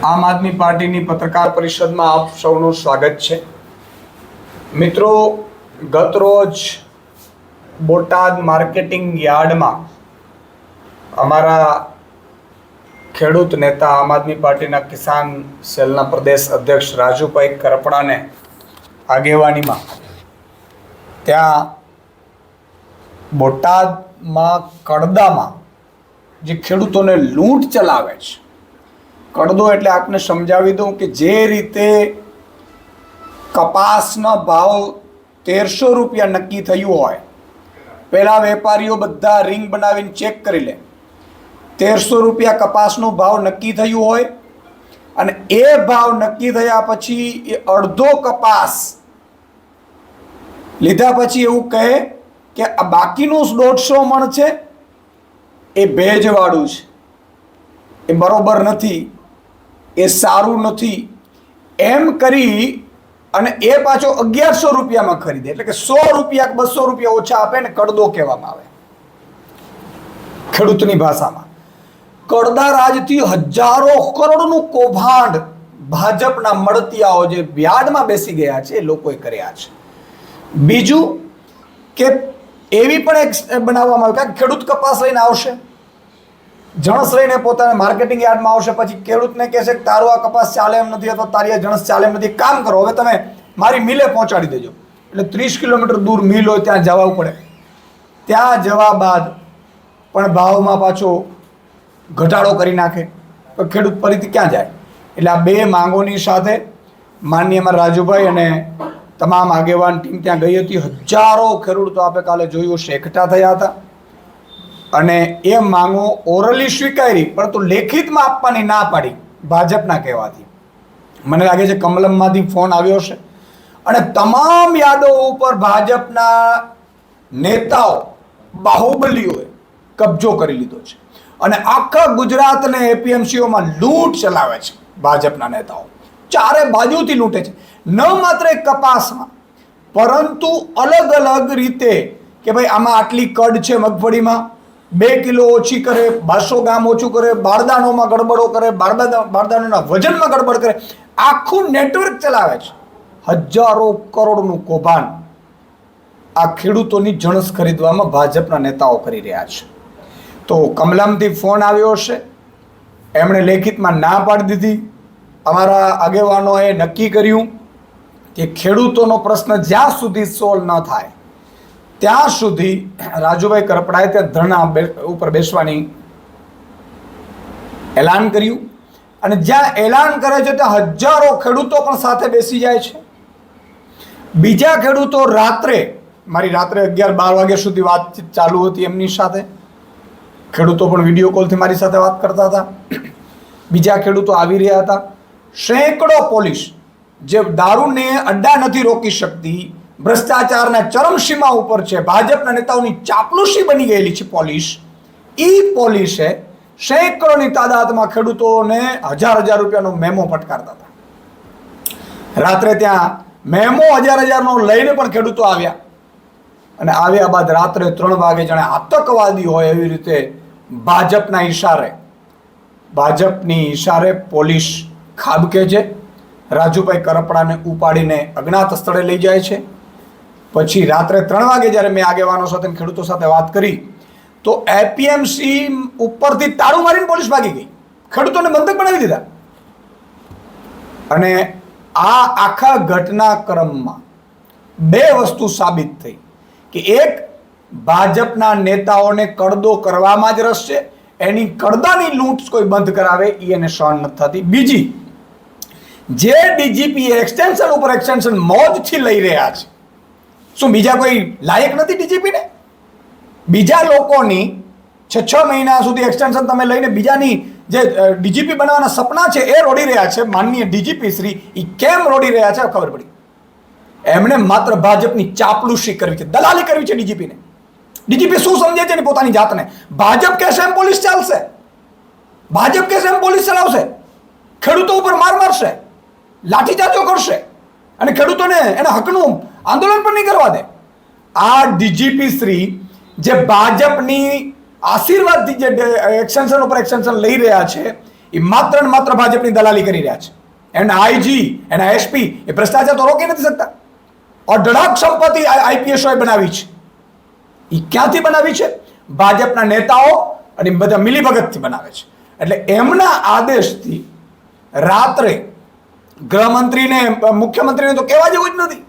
આમ આદમી પાર્ટીની પત્રકાર પરિષદમાં આપ સૌનું સ્વાગત છે. મિત્રો ગત રોજ બોટાદ માર્કેટિંગ યાર્ડમાં અમારા ખેડૂત નેતા આમ આદમી પાર્ટીના કિસાન સેલના પ્રદેશ અધ્યક્ષ રાજુભાઈ કરપડાને આગેવાનીમાં ત્યાં બોટાદમાં કડદામાં જે ખેડૂતોને લૂંટ ચલાવે છે કડદો એટલે આપને સમજાવી દઉં કે જે રીતે કપાસનો ભાવ તેરસો રૂપિયા નક્કી થયું હોય. પહેલાં વેપારીઓ બધા રિંગ બનાવીને ચેક કરી લે. તેરસો રૂપિયા કપાસનો ભાવ નક્કી થયું હોય અને એ ભાવ નક્કી થયા પછી એ અડધો કપાસ લીધા પછી એવું કહે કે આ બાકીનું દોઢસો મણ છે, એ ભેજવાળું છે. એ બરોબર નથી. એ સારું નથી. એમ કરી અને એ પાછો અગિયારસો રૂપિયામાં ખરીદે. એટલે કે સો રૂપિયા બસો રૂપિયા ઓછા આપે ને કડદો કહેવામાં આવે. ખેડૂતની ભાષામાં. કડદા રાજથી હજારો કરોડનું કૌભાંડ ભાજપના મળતિયાઓ જે વ્યાડમાં બેસી ગયા છે, એ લોકોએ કર્યા છે. બીજું કે એવી પણ એક બનાવવામાં આવે કે ખેડૂત કપાસ લઈને આવશે. જણસ લઈને પોતાના માર્કેટિંગ યાર્ડમાં આવશે, પછી ખેડૂતને કહેશે કે તારો આ કપાસ ચાલે એમ નથી, અથવા તારી આ જણસ ચાલે એમ નથી. કામ કરો, હવે તમે મારી મિલે પહોંચાડી દેજો. એટલે ત્રીસ કિલોમીટર દૂર મિલ હોય ત્યાં જવું પડે. ત્યાં જવા બાદ પણ ભાવમાં પાછો ઘટાડો કરી નાખે. તો ખેડૂત ફરીથી ક્યાં જાય? એટલે આ બે માંગોની સાથે માનનીયમાં રાજુભાઈ અને તમામ આગેવાન ટીમ ત્યાં ગઈ હતી. હજારો ખેડૂતો આપણે કાલે જોયું, શેખટા થયા હતા. અને એ માંગો ઓરલી સ્વીકારી, પરંતુ લેખિતમાં આપવાની ના પાડી, ભાજપના કહેવાથી. મને લાગે છે કમલમમાંથી ફોન આવ્યો છે અને તમામ યાદો ઉપર ભાજપના નેતાઓ બાહુબલીઓએ કબજો કરી લીધો છે. અને આખા ગુજરાતને એપીએમસીઓમાં લૂંટ ચલાવે છે ભાજપના નેતાઓ. ચારે બાજુથી લૂંટે છે. ન માત્ર કપાસમાં, પરંતુ અલગ અલગ રીતે કે ભાઈ આમાં આટલી કડ છે મગફળીમાં બે કિલો ઓછી કરે, બારસો ગ્રામ ઓછું કરે, બારદાનોમાં ગડબડો કરે બારદાનોના વજનમાં ગડબડ કરે. આખું નેટવર્ક ચલાવે છે. હજારો કરોડનું કૌભાંડ આ ખેડૂતોની જણસ ખરીદવામાં ભાજપના નેતાઓ કરી રહ્યા છે. તો કમલામથી ફોન આવ્યો હશે. એમણે લેખિતમાં ના પાડી દીધી. અમારા આગેવાનોએ નક્કી કર્યું કે ખેડૂતોનો પ્રશ્ન જ્યાં સુધી સોલ્વ ન થાય ત્યાં સુધી રાજુભાઈ કરપડાએ ત્યાં ધરણા ઉપર બેસવાની એલાન કર્યું. અને જ્યાં એલાન કરે છે ત્યાં હજારો ખેડૂતો પણ સાથે બેસી જાય છે. બીજા ખેડૂતો રાત્રે, મારી રાત્રે અગિયાર બાર વાગ્યા સુધી વાતચીત ચાલુ હતી એમની સાથે. ખેડૂતો પણ વીડિયો કોલથી મારી સાથે વાત કરતા હતા. બીજા ખેડૂતો આવી રહ્યા હતા. સેંકડો પોલીસ જે દારૂને અડ્ડા નથી રોકી શકતી ભ્રષ્ટાચારના ચરમસીમા ઉપર છે. ભાજપના નેતાઓની ચાપલુસી બની ગયેલી છે પોલીસ. એ પોલીસે સેંકડોની તાદાદમાં ખેડૂતોને હજાર હજાર રૂપિયાનો મેમો ફટકારતા હતા. રાત્રે ત્યાં મેમો હજાર હજારનો લઈને પણ ખેડૂતો આવ્યા. અને આવ્યા બાદ રાત્રે ત્રણ વાગે જાણે આતંકવાદી હોય એવી રીતે ભાજપના ઈશારે, ભાજપની ઈશારે પોલીસ ખાબકે છે. રાજુભાઈ કરપડાને ઉપાડીને અજ્ઞાત સ્થળે લઈ જાય છે. પછી રાત્રે ત્રણ વાગે જ્યારે મેં આગેવાનો સાથે ખેડૂતો સાથે વાત કરી, તો એપીએમસી ઉપરથી તાળું મારીને પોલીસ ભાગી ગઈ. ખેડૂતોને બંધક બનાવી દીધા. અને આ આખા ઘટનાક્રમમાં બે વસ્તુ સાબિત થઈ કે એક, ભાજપના નેતાઓને કડદો કરવામાં જ રસ છે, એની કડદાની લૂંટ કોઈ બંધ કરાવે એ એને સહન નથી થતી. બીજી, જે ડીજીપી એક્સટેન્શન ઉપર એક્સટેન્શન મોજથી લઈ રહ્યા છે શું બીજા કોઈ લાયક નથી ડીજીપીને? બીજા લોકોની છ છ મહિના સુધી એક્સટેન્શન તમે લઈને બીજાની જે ડીજીપી બનાવવાના સપના છે એ રોડી રહ્યા છે. માનનીય ડીજીપી શ્રી એ કેમ રોડી રહ્યા છે? ખબર પડી. એમણે માત્ર ભાજપની ચાપલુસી કરવી છે, દલાલી કરવી છે ડીજીપીને. ડીજીપી શું સમજે છે પોતાની જાતને? ભાજપ કહેશે એમ પોલીસ ચાલશે. ભાજપ કહેશે એમ પોલીસ ચલાવશે. ખેડૂતો ઉપર માર મારશે. લાઠીચાર્જો કરશે. અને ખેડૂતોને એના હકનું આંદોલન પણ નહીં કરવા દે. આ ડીજીપી શ્રી જે ભાજપની આશીર્વાદથી જે એક્સટેન્શન ઉપર એક્સટેન્શન લઈ રહ્યા છે, એ માત્ર ને માત્ર ભાજપની દલાલી કરી રહ્યા છે. એના આઈજી એના એસપી એ ભ્રષ્ટાચાર તો રોકી નથી શકતા. અઢળક સંપત્તિ આઈપીએસઓએ બનાવી છે. એ ક્યાંથી બનાવી છે? ભાજપના નેતાઓ અને બધા મિલીભગતથી બનાવે છે. એટલે એમના આદેશથી રાત્રે ગૃહમંત્રીને, મુખ્યમંત્રીને તો કહેવા જેવું જ નથી.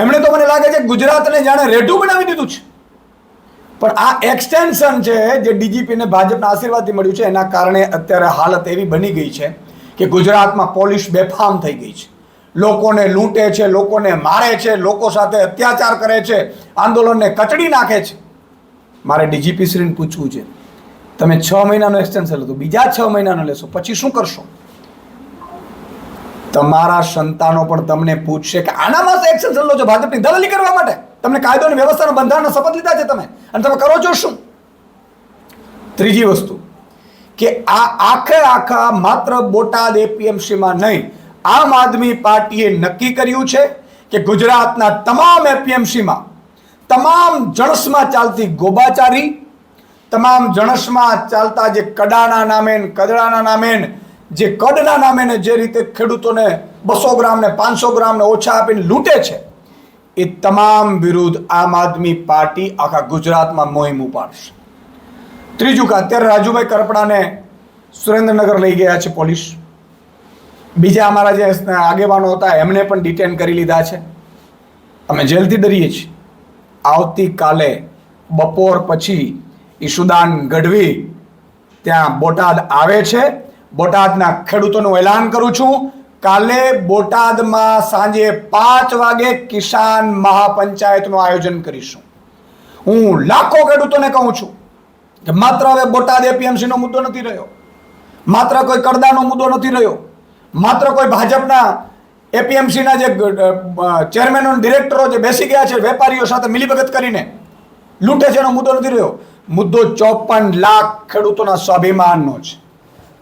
એમણે તો મને લાગે છે ગુજરાતને જાણે રેઢું બનાવી દીધું છે. પણ આ એક્સટેન્શન છે જે ડીજીપીને ભાજપના આશીર્વાદથી મળ્યું છે, એના કારણે અત્યારે હાલત એવી બની ગઈ છે કે ગુજરાતમાં પોલીસ બેફામ થઈ ગઈ છે. લોકોને લૂંટે છે, લોકોને મારે છે, લોકો સાથે અત્યાચાર કરે છે, આંદોલનને કચડી નાખે છે. મારે ડીજીપી શ્રીને પૂછવું છે, તમે છ મહિનાનો એક્સટેન્શન લીધું બીજા છ મહિનાનો લેશો, પછી શું કરશો? તમારા સંતાનો પણ તમને પૂછશે કે આનામાં એક્સટેન્શન લો છો ભાજપની દલાલી કરવા માટે? તમને કાયદો અને વ્યવસ્થાનો બંધારણનો શપથ લીધા છે તમે? અને તમે કરો છો શું? ત્રીજી વસ્તુ કે આ આખે આખા માત્ર બોટાદ એપીએમસીમાં નહીં, આમ આદમી પાર્ટીએ નક્કી કર્યું છે કે ગુજરાતના તમામ એપીએમસીમાં તમામ જણસમાં ચાલતી ગોબાચારી, તમામ જણસમાં ચાલતા જે કડાના નામે કદડાના નામે ને જે કડના નામે ને જે રીતે ખેડૂતોને બસો ગ્રામ ને પાંચસો ગ્રામ ને ઓછા આપીને લૂંટે છે, એ તમામ વિરુદ્ધ આમ આદમી પાર્ટી આખા ગુજરાતમાં મોહિમ ઉપાડશે. ત્રીજું કે અત્યારે રાજુભાઈ કરપડાને સુરેન્દ્રનગર લઈ ગયા છે પોલીસ. બીજા અમારા જે આગેવાનો હતા, એમને પણ ડિટેન કરી લીધા છે. અમે જેલથી ડરીએ છીએ. આવતીકાલે બપોર પછી ઈશુદાન ગઢવી ત્યાં બોટાદ આવે છે. બોટાદના ખેડૂતોનું એલાન કરું છું. કાલે બોટાદમાં સાંજે પાંચ વાગે કિસાન મહાપંચાયતનું આયોજન કરીશું. હું લાખો ખેડૂતોને કહું છું કે માત્ર હવે બોટાદ એપીએમસીનો મુદ્દો નથી રહ્યો. માત્ર કોઈ કરદાનો મુદ્દો નથી રહ્યો. માત્ર કોઈ ભાજપના એપીએમસીના જે ચેરમેનો ડિરેક્ટરો જે બેસી ગયા છે, વેપારીઓ સાથે મિલીભગત કરીને, લૂંટે છે એનો મુદ્દો નથી રહ્યો. મુદ્દો ચોપન લાખ ખેડૂતોના સ્વાભિમાનનો છે.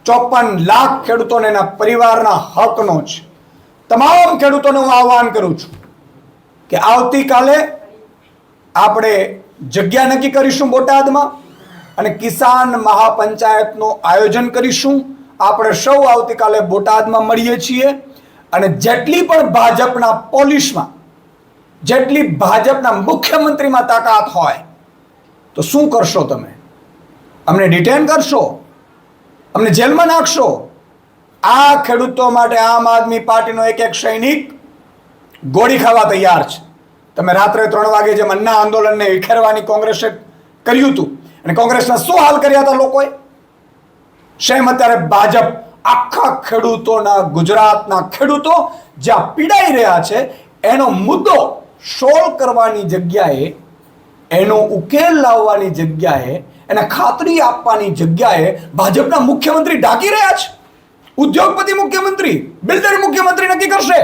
ચોપન લાખ ખેડૂતોને એના પરિવારના હકનો છે તમામ ખેડૂતોને હું આહ્વાન કરું છું કે આવતીકાલે આપણે જગ્યા નક્કી કરીશું બોટાદમાં અને કિસાન મહાપંચાયતનું આયોજન કરીશું. આપણે સૌ આવતીકાલે બોટાદમાં મળીએ છીએ અને જેટલી પણ ભાજપના પોલીસમાં, જેટલી ભાજપના મુખ્યમંત્રીમાં તાકાત હોય, તો શું કરશો તમે? અમને ડિટેન કરશો? અમને જેલમાં નાખશો. આ ખેડૂતો માટે આમ આદમી પાર્ટીનો એક એક સૈનિક ગોળી ખાવા તૈયાર છે. તમે રાત્રે ત્રણ વાગે જેમ મન્ના આંદોલનને વિખેરવાની કોંગ્રેસે કર્યું હતું, અને કોંગ્રેસના શું હાલ કર્યા હતા લોકોએ? શેમ અત્યારે ભાજપ આખા ખેડૂતોના, ગુજરાતના ખેડૂતો જ્યાં પીડાઈ રહ્યા છે, એનો મુદ્દો સોલ્વ કરવાની જગ્યાએ, એનો ઉકેલ લાવવાની જગ્યાએ એને ખાતરી આપવાની જગ્યાએ ભાજપના મુખ્યમંત્રી ઢાંકી રહ્યા છે. ઉદ્યોગપતિ મુખ્યમંત્રી, બિલ્ડર મુખ્યમંત્રી નક્કી કરશે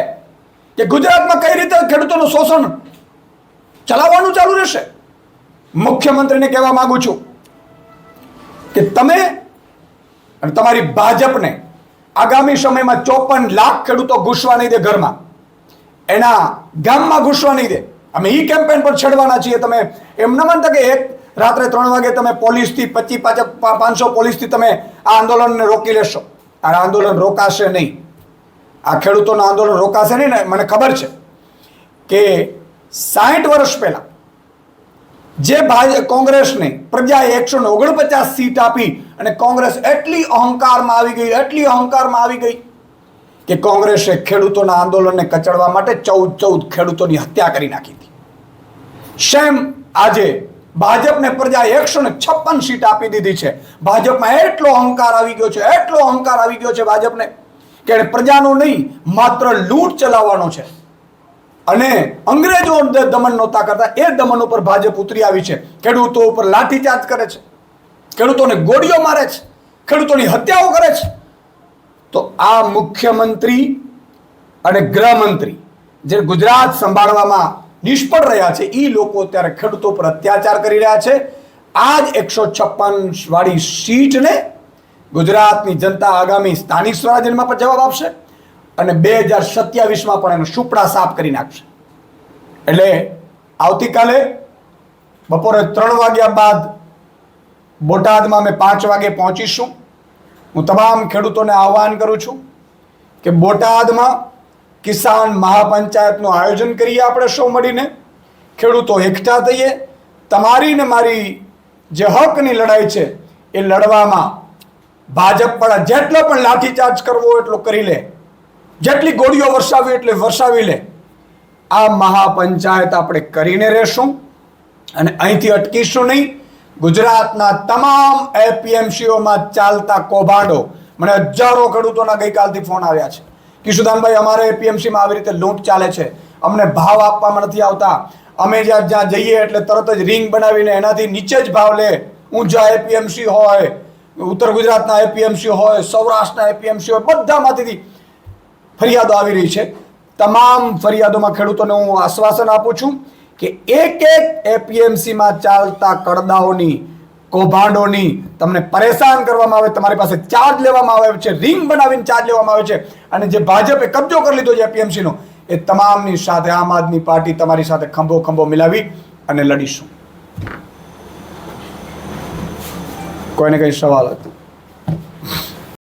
કે ગુજરાતમાં કઈ રીતે ખેડૂતોનું શોષણ ચલાવવાનું ચાલુ રહેશે. મુખ્યમંત્રીને કહેવા માંગુ છું કે તમે અને તમારી ભાજપને આગામી સમયમાં ચોપન લાખ ખેડૂતો ઘૂસવા નહીં દે ઘરમાં. એના ગામમાં ઘૂસવા નહીં દે. અમે એ કેમ્પેન પર છેડવાના છીએ. તમે એમ ન માનતા કે એક રાત્રે ત્રણ વાગે તમે પોલીસથી પચીસ પાછા પાંચસો પોલીસથી તમે આ આંદોલનને રોકી લેશો. આ આંદોલન રોકાશે નહીં. આ ખેડૂતોનું આંદોલન રોકાશે નહીં ને મને ખબર છે કે સાઠ વર્ષ પહેલાં જે ભાજપ કોંગ્રેસને પ્રજાએ એકસો ઓગણપચાસ સીટ આપી અને કોંગ્રેસ એટલી અહંકારમાં આવી ગઈ, એટલી અહંકારમાં આવી ગઈ કે કોંગ્રેસે ખેડૂતોના આંદોલનને કચડવા માટે ચૌદ ચૌદ ખેડૂતોની હત્યા કરી નાખી હતી. શેમ આજે ભાજપને પ્રજાએ એકસો ને છપ્પન સીટ આપી દીધી છે. ભાજપમાં એટલો અહંકાર આવી ગયો છે, એટલો અહંકાર આવી ગયો છે ભાજપને કે પ્રજાનો નહીં, માત્ર લૂંટ ચલાવવાનો છે. અને અંગ્રેજો દમન નહોતા કરતા, એ દમન ઉપર ભાજપ ઉતરી આવી છે. ખેડૂતો ઉપર લાઠીચાર્જ કરે છે. ખેડૂતોને ગોળીઓ મારે છે. ખેડૂતોની હત્યાઓ કરે છે. તો આ મુખ્યમંત્રી અને ગૃહમંત્રી જે ગુજરાત સંભાળવામાં નિષ્ફળ રહ્યા છે. એ લોકો અત્યારે ખેડૂતો પર અત્યાચાર કરી રહ્યા છે. આ જ એકસો છપ્પન વાળી સીટને ગુજરાતની જનતા આગામી સ્થાનિક સ્વરાજ્યમાં પણ જવાબ આપશે અને બે હજાર સત્યાવીસમાં પણ એનો સુપડા સાફ કરી નાખશે. એટલે આવતીકાલે બપોરે ત્રણ વાગ્યા બાદ બોટાદમાં અમે પાંચ વાગે પહોંચીશું. હું તમામ ખેડૂતોને આહ્વાન કરું છું કે બોટાદમાં કિસાન મહાપંચાયતનું આયોજન કરીએ આપણે સૌ મળીને. ખેડૂતો એકઠા થઈએ. તમારી ને મારી જે હકની લડાઈ છે, એ લડવામાં ભાજપ પણ જેટલો પણ લાઠીચાર્જ કરવો એટલો કરી લે. જેટલી ગોળીઓ વરસાવી એટલે વરસાવી લે. આ મહાપંચાયત આપણે કરીને રહેશું અને અહીંથી અટકીશું નહીં. ગુજરાતના તમામ એપીએમસીઓમાં ચાલતા કૌભાંડો. મને હજારો ખેડૂતોના ગઈકાલથી ફોન આવ્યા છે. કિશુદાનભાઈ, અમારે એપીએમસીમાં આવી રીતે લૂંટ ચાલે છે. અમને ભાવ આપવામાં નથી આવતા. અમે જ્યાં જ્યાં જઈએ એટલે તરત જ રિંગ બનાવીને એનાથી નીચે જ ભાવ લે. ઊંચા એપીએમસી હોય, ઉત્તર ગુજરાતના એપીએમસી હોય, સૌરાષ્ટ્રના એપીએમસી હોય, બધામાંથી ફરિયાદો આવી રહી છે. તમામ ફરિયાદોમાં ખેડૂતોને હું આશ્વાસન આપું છું કે એક એક એપીએમસીમાં ચાલતા કડદાઓની કૌભાંડોની તમને પરેશાન કરવામાં આવે, તમારી પાસે ચાર્જ લેવામાં આવે છે રિંગ બનાવીને ચાર્જ લેવામાં આવે છે. અને જે ભાજપે કબજો કરી લીધો છે એપીએમસીનો, એ તમામની સાથે આમ આદમી પાર્ટી તમારી સાથે ખંભો ખંભો મિલાવી અને લડીશું. કોઈને કઈ સવાલ હતો?